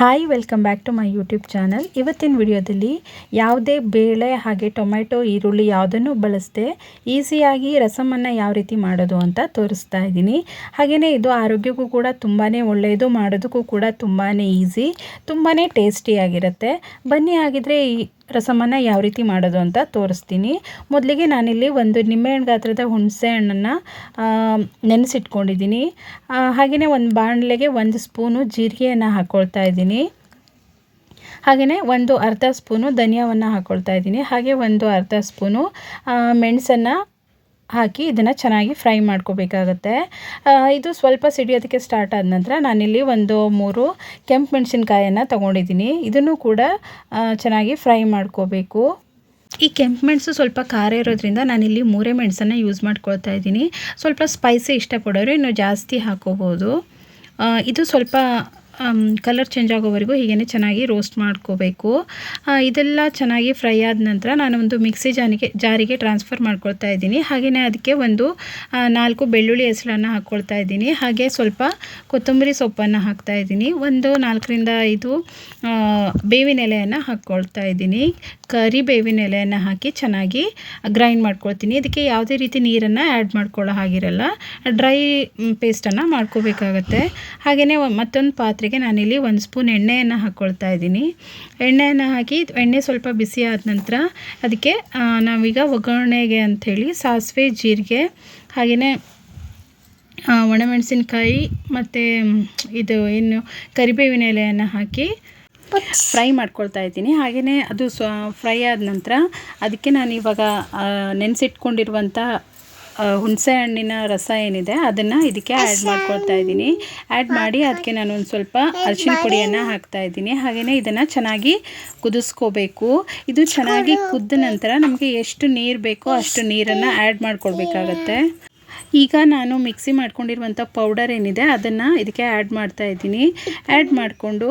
Hi welcome back to my YouTube channel ಇವತ್ತಿನ ವಿಡಿಯೋದಲ್ಲಿ ಯಾವುದೇ ಬೇಳೆ ಹಾಗೆ ಟೊಮೆಟೊ ಈರುಳ್ಳಿ ಯಾವುದನ್ನು ಬಳಸದೆ ಈಸಿಯಾಗಿ ರಸಮನ್ನು ಯಾವ ರೀತಿ ಮಾಡೋದು ಅಂತ ತೋರಿಸ್ತಾ ಇದ್ದೀನಿ. ಹಾಗೆಯೇ ಇದು ಆರೋಗ್ಯಕ್ಕೂ ಕೂಡ ತುಂಬಾ ಒಳ್ಳೆಯದು, ಮಾಡೋದಕ್ಕೂ ಕೂಡ ತುಂಬಾ ಈಸಿ ತುಂಬಾ ಟೇಸ್ಟಿಯಾಗಿರುತ್ತೆ. ಬನ್ನಿ, ಹಾಗಿದ್ರೆ ಈ ರಸಮನ್ನು ಯಾವ ರೀತಿ ಮಾಡೋದು ಅಂತ ತೋರಿಸ್ತೀನಿ. ಮೊದಲಿಗೆ ನಾನಿಲ್ಲಿ ಒಂದು ನಿಂಬೆಹಣ್ಣು ಗಾತ್ರದ ಹುಣಸೆ ಹಣ್ಣನ್ನು ನೆನೆಸಿಟ್ಕೊಂಡಿದ್ದೀನಿ. ಹಾಗೆಯೇ ಒಂದು ಬಾಣಲೆಗೆ ಒಂದು ಸ್ಪೂನು ಜೀರಿಗೆಯನ್ನು ಹಾಕ್ಕೊಳ್ತಾ ಇದ್ದೀನಿ. ಹಾಗೆಯೇ ಒಂದು ಅರ್ಧ ಸ್ಪೂನು ಧನಿಯಾವನ್ನು ಹಾಕ್ಕೊಳ್ತಾ ಇದ್ದೀನಿ. ಹಾಗೆ ಒಂದು ಅರ್ಧ ಸ್ಪೂನು ಮೆಣಸನ್ನು ಹಾಕಿ ಇದನ್ನು ಚೆನ್ನಾಗಿ ಫ್ರೈ ಮಾಡ್ಕೋಬೇಕಾಗತ್ತೆ. ಇದು ಸ್ವಲ್ಪ ಸಿಡಿಯೋದಕ್ಕೆ ಸ್ಟಾರ್ಟ್ ಆದ ನಂತರ ನಾನಿಲ್ಲಿ ಒಂದು ಮೂರು ಕೆಂಪು ಮೆಣಸಿನ್ಕಾಯನ್ನು ತೊಗೊಂಡಿದ್ದೀನಿ. ಇದನ್ನು ಕೂಡ ಚೆನ್ನಾಗಿ ಫ್ರೈ ಮಾಡ್ಕೋಬೇಕು. ಈ ಕೆಂಪು ಮೆಣಸು ಸ್ವಲ್ಪ ಖಾರ ಇರೋದ್ರಿಂದ ನಾನಿಲ್ಲಿ ಮೂರೇ ಮೆಣಸನ್ನು ಯೂಸ್ ಮಾಡ್ಕೊಳ್ತಾ ಇದ್ದೀನಿ. ಸ್ವಲ್ಪ ಸ್ಪೈಸಿ ಇಷ್ಟಪಡೋರು ಇನ್ನು ಜಾಸ್ತಿ ಹಾಕೋಬೋದು. ಇದು ಸ್ವಲ್ಪ ಕಲರ್ ಚೇಂಜ್ ಆಗೋವರೆಗೂ ಹೀಗೇ ಚೆನ್ನಾಗಿ ರೋಸ್ಟ್ ಮಾಡ್ಕೋಬೇಕು. ಇದೆಲ್ಲ ಚೆನ್ನಾಗಿ ಫ್ರೈ ಆದ ನಂತರ ನಾನು ಒಂದು ಮಿಕ್ಸಿ ಜಾನಿಗೆ, ಜಾರಿಗೆ ಟ್ರಾನ್ಸ್ಫರ್ ಮಾಡ್ಕೊಳ್ತಾ ಇದ್ದೀನಿ. ಹಾಗೆಯೇ ಅದಕ್ಕೆ ಒಂದು ನಾಲ್ಕು ಬೆಳ್ಳುಳ್ಳಿ ಹೆಸರನ್ನು ಹಾಕ್ಕೊಳ್ತಾ ಇದ್ದೀನಿ. ಹಾಗೆ ಸ್ವಲ್ಪ ಕೊತ್ತಂಬರಿ ಸೊಪ್ಪನ್ನು ಹಾಕ್ತಾ ಇದ್ದೀನಿ. ಒಂದು ನಾಲ್ಕರಿಂದ ಐದು ಬೇವಿನ ಎಲೆಯನ್ನು ಹಾಕ್ಕೊಳ್ತಾ ಇದ್ದೀನಿ. ಕರಿಬೇವಿನ ಎಲೆಯನ್ನು ಹಾಕಿ ಚೆನ್ನಾಗಿ ಗ್ರೈಂಡ್ ಮಾಡ್ಕೊಳ್ತೀನಿ. ಇದಕ್ಕೆ ಯಾವುದೇ ರೀತಿ ನೀರನ್ನು ಆ್ಯಡ್ ಮಾಡ್ಕೊಳ್ಳೋ ಹಾಗಿರಲ್ಲ. ಡ್ರೈ ಪೇಸ್ಟನ್ನು ಮಾಡ್ಕೋಬೇಕಾಗತ್ತೆ. ಹಾಗೆಯೇ ಮತ್ತೊಂದು ಪಾತ್ರೆಗೆ ನಾನಿಲ್ಲಿ ಒಂದು ಸ್ಪೂನ್ ಎಣ್ಣೆಯನ್ನು ಹಾಕ್ಕೊಳ್ತಾ ಇದ್ದೀನಿ. ಎಣ್ಣೆಯನ್ನು ಹಾಕಿ ಎಣ್ಣೆ ಸ್ವಲ್ಪ ಬಿಸಿ ಆದ ನಂತರ ಅದಕ್ಕೆ ನಾವೀಗ ಒಗ್ಗರಣೆಗೆ ಅಂಥೇಳಿ ಸಾಸಿವೆ, ಜೀರಿಗೆ ಹಾಗೆಯೇ ಒಣಮೆಣಸಿನ್ಕಾಯಿ ಮತ್ತು ಇದು ಏನು ಕರಿಬೇವಿನ ಎಲೆಯನ್ನು ಹಾಕಿ ಫ್ರೈ ಮಾಡ್ಕೊಳ್ತಾ ಇದ್ದೀನಿ. ಹಾಗೆಯೇ ಅದು ಸ್ವ ಫ್ರೈ ಆದ ನಂತರ ಅದಕ್ಕೆ ನಾನು ಇವಾಗ ನೆನೆಸಿಟ್ಕೊಂಡಿರುವಂಥ ಹುಣಸೆ ಹಣ್ಣಿನ ರಸ ಏನಿದೆ ಅದನ್ನು ಇದಕ್ಕೆ ಆ್ಯಡ್ ಮಾಡ್ಕೊಳ್ತಾ ಇದ್ದೀನಿ. ಆ್ಯಡ್ ಮಾಡಿ ಅದಕ್ಕೆ ನಾನು ಒಂದು ಸ್ವಲ್ಪ ಅರಿಶಿನ ಪುಡಿಯನ್ನು ಹಾಕ್ತಾ ಇದ್ದೀನಿ. ಹಾಗೆಯೇ ಇದನ್ನು ಚೆನ್ನಾಗಿ ಕುದಿಸ್ಕೋಬೇಕು. ಇದು ಚೆನ್ನಾಗಿ ಕುದ್ದ ನಂತರ ನಮಗೆ ಎಷ್ಟು ನೀರು ಬೇಕೋ ಅಷ್ಟು ನೀರನ್ನು ಆ್ಯಡ್ ಮಾಡ್ಕೊಳ್ಬೇಕಾಗತ್ತೆ. ಈಗ ನಾನು ಮಿಕ್ಸಿ ಮಾಡ್ಕೊಂಡಿರುವಂಥ ಪೌಡರ್ ಏನಿದೆ ಅದನ್ನು ಇದಕ್ಕೆ ಆ್ಯಡ್ ಮಾಡ್ತಾ ಇದ್ದೀನಿ. ಆ್ಯಡ್ ಮಾಡಿಕೊಂಡು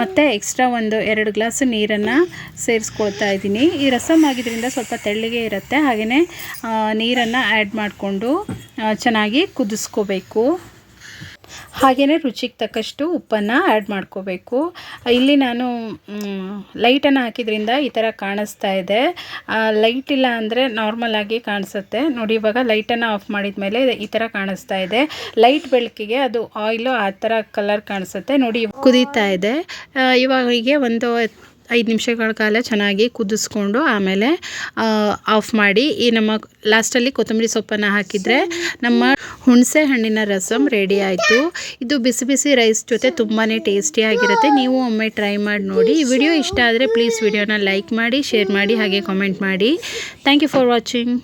ಮತ್ತು ಎಕ್ಸ್ಟ್ರಾ ಒಂದು ಎರಡು ಗ್ಲಾಸ್ ನೀರನ್ನು ಸೇರಿಸ್ಕೊಳ್ತಾ ಇದ್ದೀನಿ. ಈ ರಸಮ್ ಆಗಿದ್ದರಿಂದ ಸ್ವಲ್ಪ ತೆಳ್ಳಗೆ ಇರುತ್ತೆ. ಹಾಗೆಯೇ ನೀರನ್ನು ಆ್ಯಡ್ ಮಾಡಿಕೊಂಡು ಚೆನ್ನಾಗಿ ಕುದಿಸ್ಕೋಬೇಕು. ಹಾಗೆಯೇ ರುಚಿಗೆ ತಕ್ಕಷ್ಟು ಉಪ್ಪನ್ನು ಆ್ಯಡ್ ಮಾಡ್ಕೋಬೇಕು. ಇಲ್ಲಿ ನಾನು ಲೈಟನ್ನು ಹಾಕಿದ್ರಿಂದ ಈ ಥರ ಕಾಣಿಸ್ತಾ ಇದೆ. ಲೈಟ್ ಇಲ್ಲ ಅಂದರೆ ನಾರ್ಮಲಾಗಿ ಕಾಣಿಸುತ್ತೆ. ನೋಡಿ, ಇವಾಗ ಲೈಟನ್ನು ಆಫ್ ಮಾಡಿದ ಮೇಲೆ ಈ ಥರ ಕಾಣಿಸ್ತಾ ಇದೆ. ಲೈಟ್ ಬೆಳಕಿಗೆ ಅದು ಆಯಿಲು ಆ ಥರ ಕಲರ್ ಕಾಣಿಸುತ್ತೆ. ನೋಡಿ ಕುದೀತಾ ಇದೆ. ಇವಾಗ ಹೀಗೆ ಒಂದು ಐದು ನಿಮಿಷಗಳ ಕಾಲ ಚೆನ್ನಾಗಿ ಕುದಿಸ್ಕೊಂಡು ಆಮೇಲೆ ಆಫ್ ಮಾಡಿ, ಈ ನಮ್ಮ ಲಾಸ್ಟಲ್ಲಿ ಕೊತ್ತಂಬರಿ ಸೊಪ್ಪನ್ನು ಹಾಕಿದರೆ ನಮ್ಮ ಹುಣಸೆ ಹಣ್ಣಿನ ರಸಮ್ ರೆಡಿ ಆಯಿತು. ಇದು ಬಿಸಿ ಬಿಸಿ ರೈಸ್ ಜೊತೆ ತುಂಬಾ ಟೇಸ್ಟಿಯಾಗಿರುತ್ತೆ ನೀವು ಒಮ್ಮೆ ಟ್ರೈ ಮಾಡಿ ನೋಡಿ. ಈ ವಿಡಿಯೋ ಇಷ್ಟ ಆದರೆ ಪ್ಲೀಸ್ ವಿಡಿಯೋನ ಲೈಕ್ ಮಾಡಿ ಶೇರ್ ಮಾಡಿ, ಹಾಗೆ ಕಾಮೆಂಟ್ ಮಾಡಿ. Thank you for watching